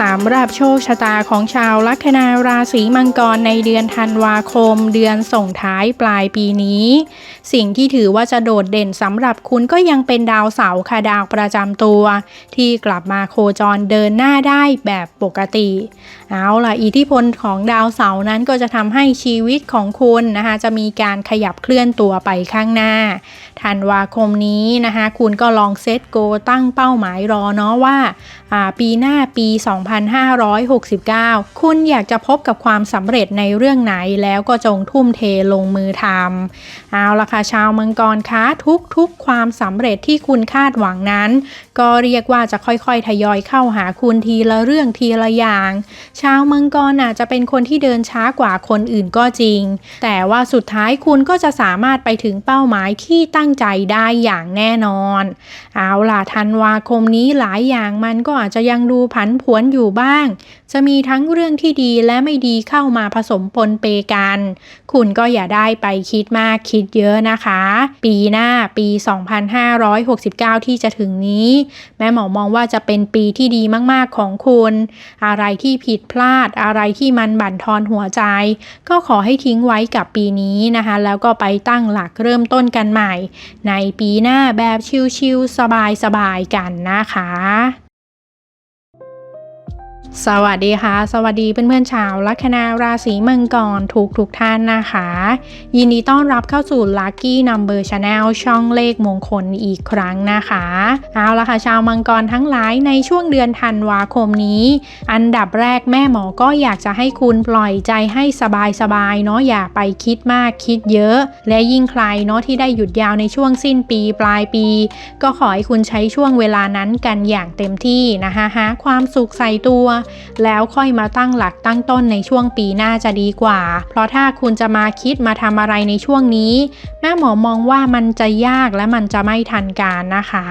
สำหรับโชคชะตาของชาวลัคนาราศีมังกรในเดือนธันวาคม เดือนส่งท้ายปลายปีนี้ สิ่งที่ถือว่าจะโดดเด่นสำหรับคุณก็ยังเป็นดาวเสาร์ค่ะดาวประจำตัว ที่กลับมาโคจรเดินหน้าได้แบบปกติ เอาล่ะอิทธิพลของดาวเสาร์นั้นก็จะทำให้ชีวิตของคุณนะคะจะมีการขยับเคลื่อนตัวไปข้างหน้าธันวาคมนี้นะคะคุณก็ลองเซตโกตั้งเป้าหมายรอเนาะว่าอ่าปีหน้าปี2569 คุณอยากจะพบกับความสำเร็จในเรื่องไหนแล้วก็จงทุ่มเทลงมือทำเอาละค่ะชาวมังกรคะทุกๆ ความสำเร็จที่คุณคาดหวังนั้น ก็เรียกว่าจะค่อยๆ ทยอยเข้าหาคุณทีละเรื่องทีละอย่าง ชาวมังกรอาจจะเป็นคนที่เดินช้ากว่าคนอื่นก็จริง แต่ว่าสุดท้ายคุณก็จะสามารถไปถึงเป้าหมายที่ตั้งใจได้อย่างแน่นอน เอาล่ะธันวาคมนี้หลายอย่างมันก็อาจจะยังดูผันผวนอยู่บ้าง จะมีทั้งเรื่องที่ดีและไม่ดีเข้ามาผสมปนเปกัน คุณก็อย่าได้ไปคิดมากคิดเยอะนะคะ ปีหน้าปี 2569 ที่จะถึงนี้แม่หมอมองว่าจะเป็นปีที่ดีมากๆของคุณ อะไรที่ผิดพลาด อะไรที่มันบั่นทอนหัวใจ ก็ขอให้ทิ้งไว้กับปีนี้นะคะ แล้วก็ไปตั้งหลักเริ่มต้นกันใหม่ ในปีหน้าแบบชิลๆสบายๆกันนะคะ สวัสดีค่ะ สวัสดีเพื่อนๆชาวลัคนาราศีมังกรทุกทุกท่านนะคะ ยินดีต้อนรับเข้าสู่ Lucky Number Channel ช่องเลขมงคลอีกครั้งนะคะ เอาละค่ะชาวมังกรทั้งหลายในช่วงเดือนธันวาคมนี้ อันดับแรกแม่หมอก็อยากจะให้คุณปล่อยใจให้สบายๆเนาะอย่าไปคิดมากคิดเยอะ และยิ่งใครเนาะที่ได้หยุดยาวในช่วงสิ้นปีปลายปี ก็ขอให้คุณใช้ช่วงเวลานั้นกันอย่างเต็มที่นะคะหาความสุขใส่ตัวแล้วค่อยมาตั้งหลักตั้งต้นในช่วงปีหน้าจะดีกว่า เพราะถ้าคุณจะมาคิดมาทำอะไรในช่วงนี้ แม่หมอมองว่ามันจะยากและมันจะไม่ทันการนะคะ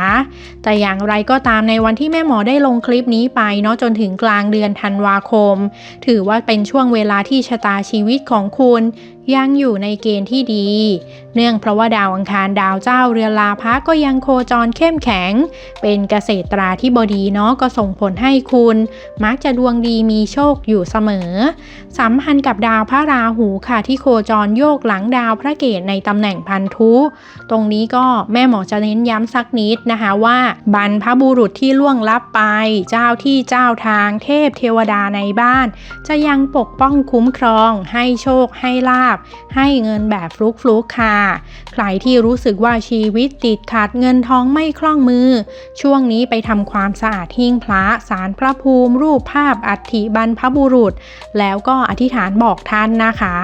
แต่อย่างไรก็ตามในวันที่แม่หมอได้ลงคลิปนี้ไปเนาะจนถึงกลางเดือนธันวาคม ถือว่าเป็นช่วงเวลาที่ชะตาชีวิตของคุณ ยังอยู่ในเกณฑ์ที่ดี เนื่องเพราะว่าดาวอังคารดาวเจ้าเรือลาพะก็ยังโคจรเข้มแข็ง เป็นเกษตราที่บดีเนาะก็ส่งผลให้คุณ มักจะดวงดีมีโชคอยู่เสมอ สัมพันธ์กับดาวพระราหูค่ะที่โคจรโยกหลังดาวพระเกตในตำแหน่งพันธุ ตรงนี้ก็แม่หมอจะเน้นย้ำสักนิดนะคะว่าบรรพบุรุษที่ล่วงลับไป เจ้าที่เจ้าทางเทพเทวดาในบ้าน จะยังปกป้องคุ้มครอง ให้โชคให้ลาบให้เงินแบบฟลุกฟลุกๆค่ะ ใครที่รู้สึกว่าชีวิตติดขัดเงินทองไม่คล่องมือ ช่วงนี้ไปทำความสะอาดหิ้งพระสารพระภูมิ รูปภาพอัฐิบรรพบุรุษ แล้วก็อธิษฐานบอกท่านนะคะ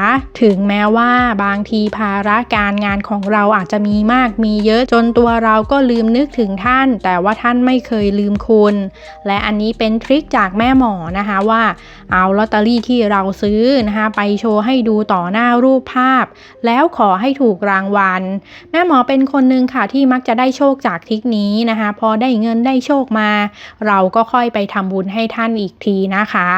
ถึงแม้ว่าบางทีภาระการงานของเราอาจจะมีมากมีเยอะจนตัวเราก็ลืมนึกถึงท่าน แต่ว่าท่านไม่เคยลืมคุณ และอันนี้เป็นทริคจากแม่หมอนะคะว่า เอาลอตเตอรี่ที่เราซื้อนะคะไปโชว์ให้ดูต่อหน้ารูปภาพ แล้วขอให้ถูกรางวัล แม่หมอเป็นคนหนึ่งค่ะที่มักจะได้โชคจากทิคนี้นะคะ พอได้เงินได้โชคมา เราก็ค่อยไปทำบุญให้ท่านอีกทีนะคะ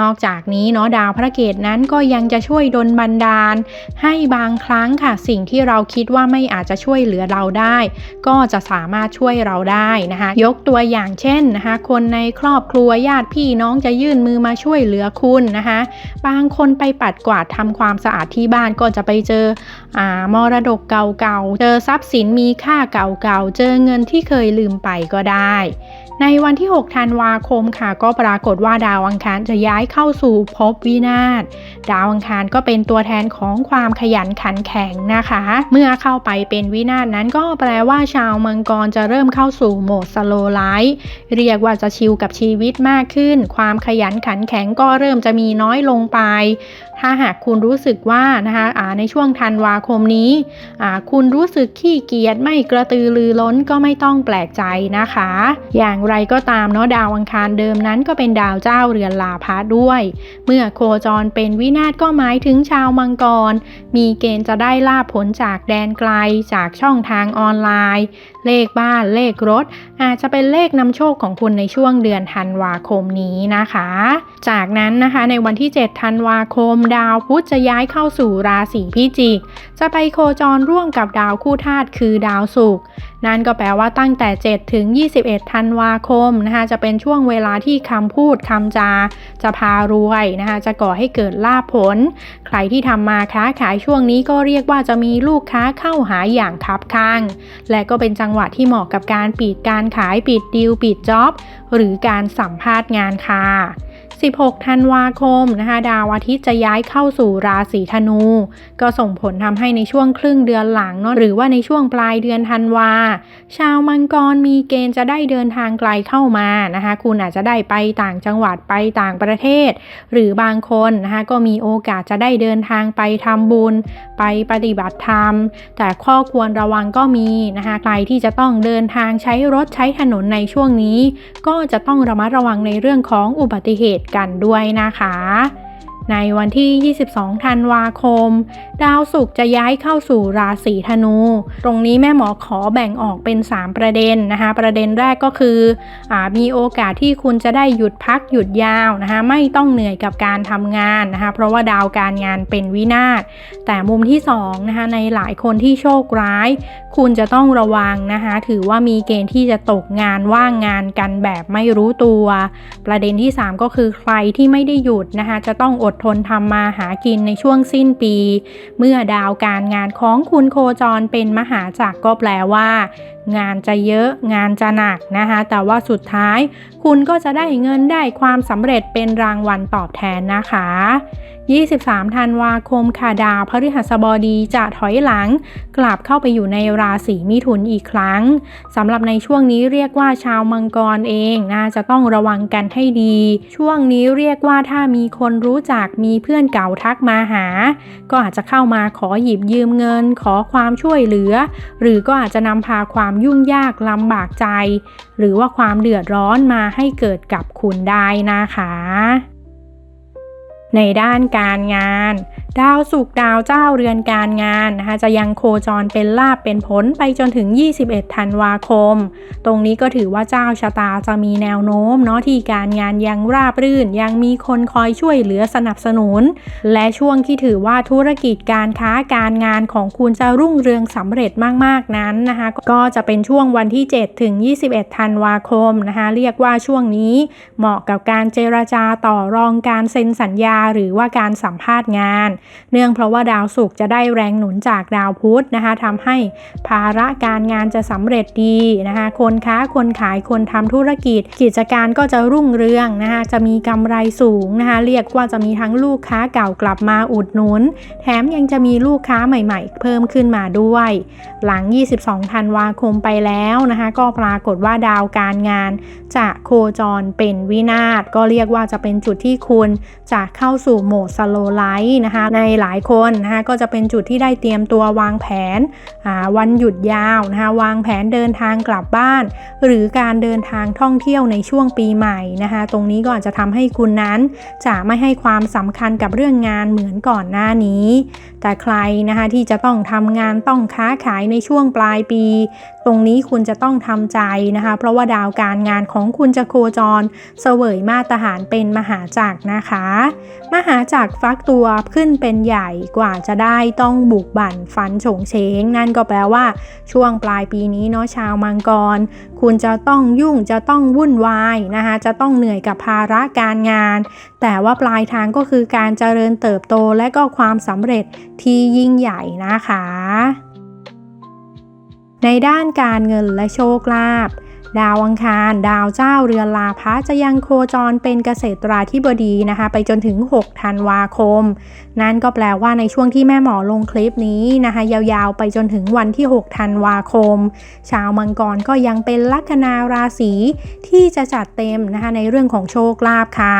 นอกจากนี้เนาะดาวพระเกตนั้นก็ยังจะช่วยดลบันดาล ให้บางครั้งค่ะ สิ่งที่เราคิดว่าไม่อาจจะช่วยเหลือเราได้ ก็จะสามารถช่วยเราได้นะคะ ยกตัวอย่างเช่นนะคะ คนในครอบครัวญาติพี่น้องจะยื่นมือมาช่วยเหลือคุณนะคะ บางคนไปปัดกวาดทำความสะอาดที่บ้านก็จะไปเจออามรดกเก่าๆ เจอทรัพย์สินมีค่าเก่าๆ เจอเงินที่เคยลืมไปก็ได้ ในวันที่ 6 ธันวาคมค่ะ ก็ปรากฏว่าดาวอังคารจะย้ายเข้าสู่ภพวินาศ ดาวอังคารก็เป็นตัวแทนของความขยันขันแข็งนะคะ เมื่อเข้าไปเป็นวินาศนั้นก็แปลว่าชาวมังกรจะเริ่มเข้าสู่โหมดสโลไลท์เรียกว่าจะชิลกับชีวิตมากขึ้น ความขยันขันแข็งก็เริ่มจะมีน้อยลงไปถ้าหากคุณรู้สึกว่านะคะในช่วงธันวาคมนี้ คุณรู้สึกขี้เกียจไม่กระตือรือร้นก็ไม่ต้องแปลกใจนะคะ อย่างไรก็ตามเนาะดาวอังคารเดิมนั้นก็เป็นดาวเจ้าเรือนลาพะด้วย เมื่อโคจรเป็นวินาศก็หมายถึงชาวมังกร มีเกณฑ์จะได้ลาบผลจากแดนไกลจากช่องทางออนไลน์ เลขบ้านเลขรถ อาจจะเป็นเลขนำโชคของคุณในช่วงเดือนธันวาคมนี้นะคะ จากนั้นนะคะในวันที่ 7 ธันวาคมดาวพุธจะย้ายเข้าสู่ราศีพิจิก จะไปโคจรร่วมกับดาวคู่ธาตุคือดาวศุกร์นั่นก็แปลว่าตั้งแต่ 7 ถึง 21 ธันวาคมนะคะจะเป็นช่วงเวลาที่คำพูดคำจา จะพารวยนะคะจะก่อให้เกิดลาภผล ใครที่ทำมาค้าขายช่วงนี้ก็เรียกว่าจะมีลูกค้าเข้าหาอย่างคับข้าง และก็เป็นจังหวะที่เหมาะกับการปิดการขายปิดดีลปิดจ็อบหรือการสัมภาษณ์งานค่ะ 16 ธันวาคมนะคะดาวอาทิตย์จะย้ายเข้าสู่ราศีธนู ก็ส่งผลทำให้ในช่วงครึ่งเดือนหลังเนาะหรือว่าในช่วงปลายเดือนธันวา ชาวมังกรมีเกณฑ์จะได้เดินทางไกลเข้ามานะคะคุณอาจจะได้ไปต่างจังหวัดไปต่างประเทศ หรือบางคนนะคะก็มีโอกาสจะได้เดินทางไปทำบุญ ไปปฏิบัติธรรม แต่ข้อควรระวังก็มีนะคะใครที่จะต้องเดินทางใช้รถใช้ถนนในช่วงนี้ ก็จะต้องระมัดระวังในเรื่องของอุบัติเหตุกันด้วยนะคะ ในวันที่ 22 ธันวาคม ดาวศุกร์จะย้ายเข้าสู่ราศีธนู ตรงนี้แม่หมอขอแบ่งออกเป็น 3 ประเด็นนะคะ ประเด็นแรกก็คืออมีโอกาสที่คุณจะได้หยุดพักหยุดยาวนะคะ ไม่ต้องเหนื่อยกับการทำงานนะคะ เพราะว่าดาวการงานเป็นวินาศ แต่มุมที่2นะคะ ในหลายคนที่โชคร้าย คุณจะต้องระวังนะคะ ถือว่ามีเกณฑ์ที่จะตกงานว่างงานกันแบบไม่รู้ตัว ประเด็นที่ 3 ก็คือใครที่ไม่ได้หยุดนะคะ จะต้องอดทนทำมาหากินในช่วงสิ้นปี เมื่อดาวการงานของคุณโคจรเป็นมหาจักรก็แปลว่า งานจะเยอะงานจะหนักนะคะ แต่ว่าสุดท้ายคุณก็จะได้เงินได้ความสำเร็จเป็นรางวัลตอบแทนนะคะ 23 ธันวาคมค่ะดาวพฤหัสบดีจะถอยหลัง กลับเข้าไปอยู่ในราศีมิถุนอีกครั้งสำหรับในช่วงนี้เรียกว่าชาวมังกรเองนะจะต้องระวังกันให้ดี ช่วงนี้เรียกว่าถ้ามีคนรู้จักมีเพื่อนเก่าทักมาหา ก็อาจจะเข้ามาขอหยิบยืมเงิน ขอความช่วยเหลือ หรือก็อาจจะนำพาความยุ่งยากลำบากใจ หรือว่าความเดือดร้อนมาให้เกิดกับคุณได้นะคะ ในด้านการงาน ดาวศุกดาวเจ้าเรือนการงานนะคะจะยังโคจรเป็นลาบเป็นผลไปจนถึง 21 ธันวาคม ตรงนี้ก็ถือว่าเจ้าชะตาจะมีแนวโน้มเนาะที่การงานยังราบรื่น ยังมีคนคอยช่วยเหลือสนับสนุน และช่วงที่ถือว่าธุรกิจการค้าการงานของคุณจะรุ่งเรืองสำเร็จมากๆนั้นนะคะก็จะเป็นช่วงวันที่ 7 ถึง 21 ธันวาคมนะคะเรียกว่าช่วงนี้เหมาะกับการเจรจาต่อรองการเซ็นสัญญาหรือว่าการสัมภาษณ์งาน เนื่องเพราะว่าดาวศุกร์จะได้แรงหนุนจากดาวพุธนะคะทำให้ภาระการงานจะสำเร็จดีนะคะคนค้าคนขายคนทำธุรกิจ กิจการก็จะรุ่งเรืองนะคะจะมีกำไรสูงนะคะเรียกว่าจะมีทั้งลูกค้าเก่ากลับมาอุดหนุน แถมยังจะมีลูกค้าใหม่ ๆ เพิ่มขึ้นมาด้วย หลัง 22 ธันวาคมไปแล้วนะคะก็ปรากฏว่าดาวการงาน จะโคจรเป็นวินาศก็เรียกว่าจะเป็นจุดที่คุณจะเข้าสู่โหมดสโลไลท์นะคะ ในหลายคนนะคะก็จะเป็นจุดที่ได้เตรียมตัววางแผนวันหยุดยาวนะคะวางแผนเดินทางกลับบ้าน หรือการเดินทางท่องเที่ยวในช่วงปีใหม่นะคะตรงนี้ก็อาจจะทำให้คุณนั้น จะไม่ให้ความสำคัญกับเรื่องงานเหมือนก่อนหน้านี้ แต่ใครนะคะที่จะต้องทำงานต้องค้าขายในช่วงปลายปี ตรงนี้คุณจะต้องทำใจนะคะ เพราะว่าดาวการงานของคุณจะโคจร เสวยมาตรฐานเป็นมหาจักรนะคะมหาจักรฟักตัวขึ้นเป็นใหญ่กว่าจะได้ต้องบุกบั่นฟันโฉงเฉงนั่นก็แปลว่า ช่วงปลายปีนี้เนาะชาวมังกร คุณจะต้องยุ่งจะต้องวุ่นวายนะคะจะต้องเหนื่อยกับภาระการงาน แต่ว่าปลายทางก็คือการเจริญเติบโตและก็ความสำเร็จที่ยิ่งใหญ่นะคะ ในด้านการเงินและโชคลาภ ดาวอังคาร ดาวเจ้าเรือนลาภะจะยังโคจรเป็นเกษตราธิบดีนะคะ ไปจนถึง 6 ธันวาคม นั่นก็แปลว่าในช่วงที่แม่หมอลงคลิปนี้นะคะ ยาวๆ ไปจนถึงวันที่ 6 ธันวาคม ชาวมังกรก็ยังเป็นลัคนาราศีที่จะจัดเต็มนะคะในเรื่องของโชคลาภค่ะ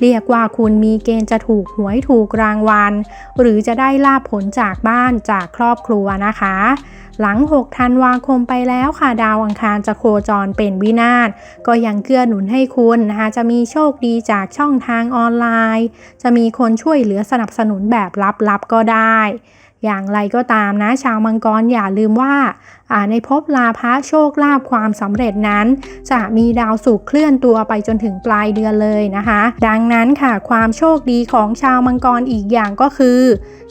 เรียกว่าคุณมีเกณฑ์จะถูกหวยถูกรางวัล หรือจะได้ลาภผลจากบ้านจากครอบครัวนะคะ หลัง 6 ธันวาคมไปแล้วค่ะ ดาวอังคารจะโคจรเป็นวินาศ ก็ยังเกื้อหนุนให้คุณนะคะ จะมีโชคดีจากช่องทางออนไลน์ จะมีคนช่วยเหลือสนับสนุนแบบลับๆก็ได้ อย่างไรก็ตามนะ ชาวมังกรอย่าลืมว่าอ่าในภพลาภะโชคลาภความสำเร็จนั้น จะมีดาวศุกเคลื่อนตัวไปจนถึงปลายเดือนเลยนะคะ ดังนั้นค่ะความโชคดีของชาวมังกรอีกอย่างก็คือ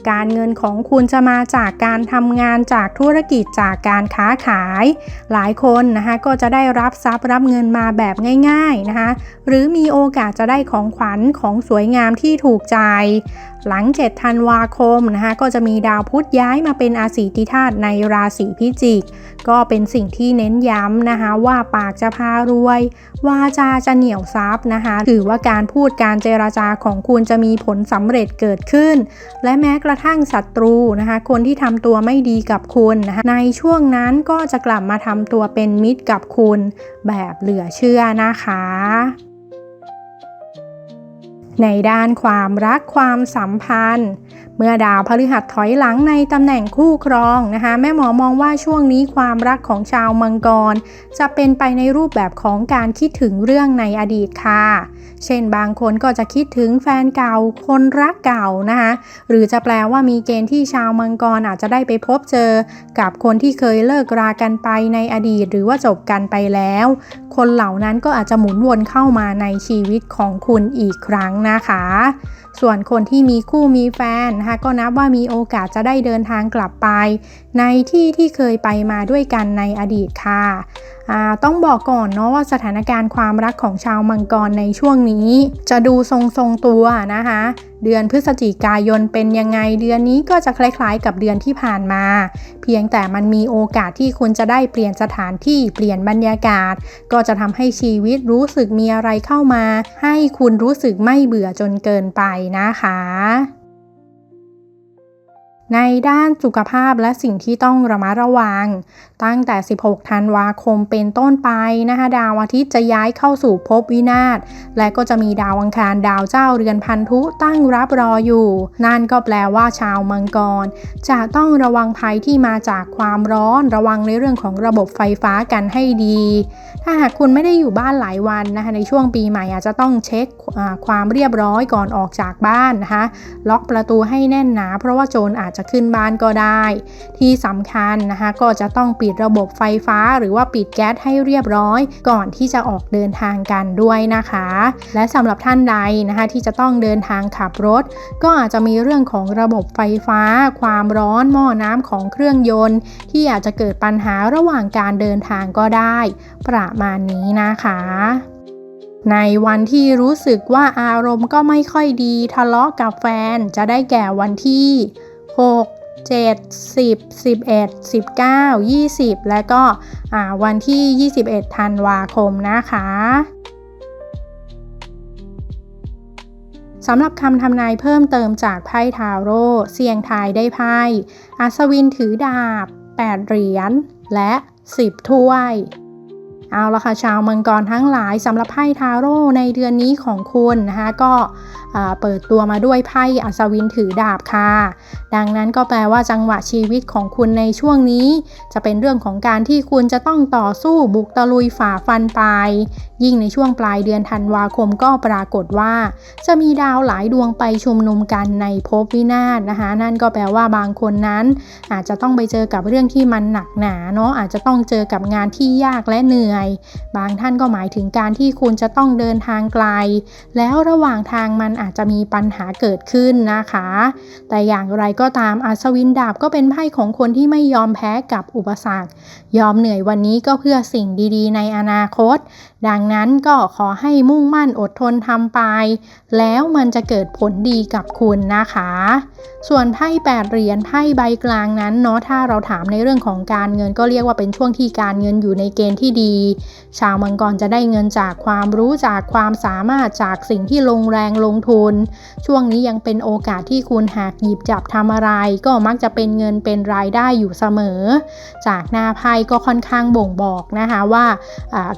การเงินของคุณจะมาจากการทำงานจากธุรกิจจากการค้าขาย หลายคนนะคะก็จะได้รับทรัพย์รับเงินมาแบบง่ายๆนะคะหรือมีโอกาสจะได้ของขวัญของสวยงามที่ถูกใจหลัง 7 ธันวาคมนะคะก็จะมีดาวพุธย้ายมาเป็นอาศีติธาตุในราศีพิจิกก็เป็นสิ่งที่เน้นย้ำนะคะ ว่าปากจะพารวย วาจาจะเหนี่ยวทรัพย์นะคะ ถือว่าการพูดการเจราจาของคุณจะมีผลสำเร็จเกิดขึ้น และแม้กระทั่งศัตรูนะคะ คนที่ทำตัวไม่ดีกับคุณนะคะในช่วงนั้นก็จะกลับมาทำตัวเป็นมิตรกับคุณ แบบเหลือเชื่อนะคะในด้านความรักความสัมพันธ์ เมื่อดาวพฤหัสถอยหลังในตำแหน่งคู่ครองนะคะ แม่หมอมองว่าช่วงนี้ความรักของชาวมังกร จะเป็นไปในรูปแบบของการคิดถึงเรื่องในอดีตค่ะ เช่นบางคนก็จะคิดถึงแฟนเก่าคนรักเก่านะคะหรือจะแปลว่ามีเกณฑ์ที่ชาวมังกรอาจจะได้ไปพบเจอ กับคนที่เคยเลิกรากันไปในอดีต หรือว่าจบกันไปแล้ว คนเหล่านั้นก็อาจจะหมุนวนเข้ามาในชีวิตของคุณอีกครั้งนะคะ ส่วนคนที่มีคู่มีแฟนนะคะก็นับว่ามีโอกาสจะได้เดินทางกลับไป ในที่ที่เคยไปมาด้วยกันในอดีตค่ะต้องบอกก่อนเนาะว่าสถานการณ์ความรักของชาวมังกรในช่วงนี้ จะดูทรงทรงๆตัวนะคะเดือนพฤศจิกายนเป็นยังไงเดือนนี้ก็จะคล้ายๆ กับเดือนที่ผ่านมา เพียงแต่มันมีโอกาสที่คุณจะได้เปลี่ยนสถานที่เปลี่ยนบรรยากาศ ก็จะทำให้ชีวิตรู้สึกมีอะไรเข้ามา ให้คุณรู้สึกไม่เบื่อจนเกินไปนะคะ ในด้านสุขภาพและสิ่งที่ต้องระมัดระวัง ตั้งแต่ 16 ธันวาคมเป็นต้นไปนะคะดาวอาทิตย์จะย้ายเข้าสู่ภพวินาศและก็จะมีดาวอังคารดาวเจ้าเรือนพันธุตั้งรับรออยู่ นั่นก็แปลว่าชาวมังกร จะต้องระวังภัยที่มาจากความร้อนระวังในเรื่องของระบบไฟฟ้ากันให้ดี ถ้าหากคุณไม่ได้อยู่บ้านหลายวันนะคะในช่วงปีใหม่อาจจะต้องเช็คความเรียบร้อยก่อนออกจากบ้านนะคะล็อกประตูให้แน่นหนา เพราะว่าโจรอาจจะขึ้นบ้านก็ได้ ที่สำคัญนะคะก็จะต้องปิดระบบไฟฟ้า หรือว่าปิดแก๊สให้เรียบร้อย ก่อนที่จะออกเดินทางกันด้วยนะคะ และสำหรับท่านใดนะคะที่จะต้องเดินทางขับรถ ก็อาจจะมีเรื่องของระบบไฟฟ้า ความร้อนหม้อน้ำของเครื่องยนต์ ที่อาจจะเกิดปัญหาระหว่างการเดินทางก็ได้ ประมาณนี้นะคะในวันที่รู้สึกว่าอารมณ์ก็ไม่ค่อยดีทะเลาะกับแฟนจะได้แก่วันที่ 6 7 10 11 19 20และก็วันที่ 21ธันวาคมนะคะสำหรับคำทำนายเพิ่มเติมจากไพ่ทาโร่เสียงทายได้ไพ่อัศวินถือดาบ 8 เหรียญและ 10 ถ้วย เอาละค่ะชาวมังกรทั้งหลายสำหรับไพ่ทาโร่ในเดือนนี้ของคุณนะคะก็เปิดตัวมาด้วยไพ่อัศวินถือดาบค่ะ ดังนั้นก็แปลว่าจังหวะชีวิตของคุณในช่วงนี้ จะเป็นเรื่องของการที่คุณจะต้องต่อสู้บุกตะลุยฝ่าฟันไปยิ่งในช่วงปลายเดือนธันวาคมก็ปรากฏว่า จะมีดาวหลายดวงไปชุมนุมกันในภพวินาศนะคะ นั่นก็แปลว่าบางคนนั้น อาจจะต้องไปเจอกับเรื่องที่มันหนักหนาเนาะอาจจะต้องเจอกับงานที่ยากและเหนื่อย บางท่านก็หมายถึงการที่คุณจะต้องเดินทางไกล แล้วระหว่างทางมันอาจจะมีปัญหาเกิดขึ้นนะคะ แต่อย่างไรก็ตามอัศวินดาบก็เป็นไพ่ของคนที่ไม่ยอมแพ้กับอุปสรรค ยอมเหนื่อยวันนี้ก็เพื่อสิ่งดี ๆ ในอนาคต ดังนั้นก็ขอให้มุ่งมั่นอดทนทำไป แล้วมันจะเกิดผลดีกับคุณนะคะ ส่วนไพ่แปดเหรียญไพ่ใบกลางนั้นเนาะถ้าเราถามในเรื่องของการเงินก็เรียกว่าเป็นช่วงที่การเงินอยู่ในเกณฑ์ที่ดี ชาวมังกรจะได้เงินจากความรู้จากความสามารถจากสิ่งที่ลงแรงลงทุน ช่วงนี้ยังเป็นโอกาสที่คุณหากหยิบจับทำอะไร ก็มักจะเป็นเงินเป็นรายได้อยู่เสมอ จากหน้าไพ่ก็ค่อนข้างบ่งบอกนะคะว่า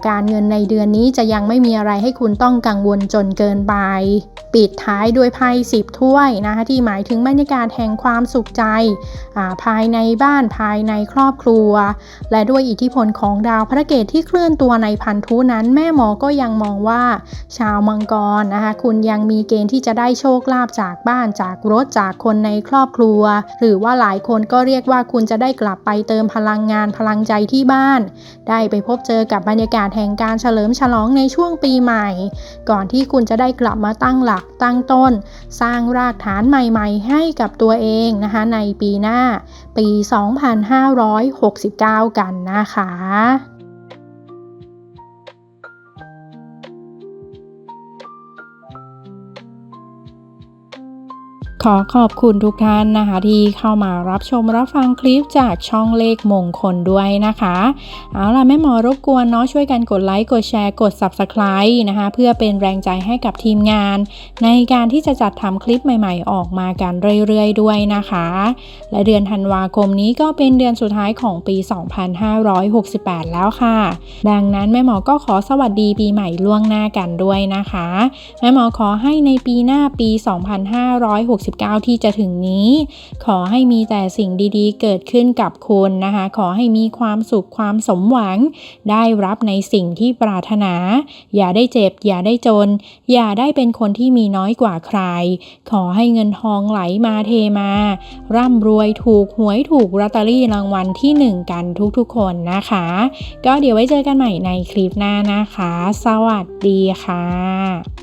การเงินในเดือนนี้จะยังไม่มีอะไรให้คุณต้องกังวลจนเกินไป ปิดท้ายด้วยไพ่สิบถ้วยนะคะที่หมายถึงบรรยากาศแห่งความสุขใจ ภายในบ้านภายในครอบครัว และด้วยอิทธิพลของดาวพระเกตที่เคลื่อนตัวในพันธุนั้น แม่หมอก็ยังมองว่า ชาวมังกรนะคะคุณยังมีเกณฑ์ที่จะได้โชคลาภจากบ้านจากรถจากคนในครอบครัว หรือว่าหลายคนก็เรียกว่าคุณจะได้กลับไปเติมพลังงานพลังใจที่บ้าน ได้ไปพบเจอกับบรรยากาศแห่งการเฉลิมฉลองในช่วงปีใหม่ ก่อนที่คุณจะได้กลับมาตั้งหลักตั้งต้น สร้างรากฐานใหม่ๆ ให้กับตัวเองนะคะในปีหน้าปี 2569 กันนะคะ ขอขอบคุณทุกท่านนะคะที่เข้ามารับชมรับฟังคลิปจากช่องเลขมงคลด้วยนะคะ เอาล่ะแม่หมอรบกวนเนาะช่วยกันกดไลค์กดแชร์กด Subscribe นะคะ เพื่อเป็นแรงใจให้กับทีมงาน ในการที่จะจัดทำคลิปใหม่ๆ ออกมากันเรื่อยๆ ด้วยนะคะ และเดือนธันวาคมนี้ก็เป็นเดือนสุดท้ายของปี 2568 แล้วค่ะ ดังนั้นแม่หมอก็ขอสวัสดีปีใหม่ล่วงหน้ากันด้วยนะคะ แม่หมอขอให้ในปีหน้าปี19 ที่จะถึงนี้ ขอให้มีแต่สิ่งดีๆ เกิดขึ้นกับคุณนะคะ ขอให้มีความสุขความสมหวัง ได้รับในสิ่งที่ปรารถนา อย่าได้เจ็บ อย่าได้จน อย่าได้เป็นคนที่มีน้อยกว่าใคร ขอให้เงินทองไหลมาเทมา ร่ำรวยถูกหวยถูกลอตเตอรี่รางวัลที่หนึ่งกันทุกๆ คนนะคะ ก็เดี๋ยวไว้เจอกันใหม่ในคลิปหน้านะคะ สวัสดีค่ะ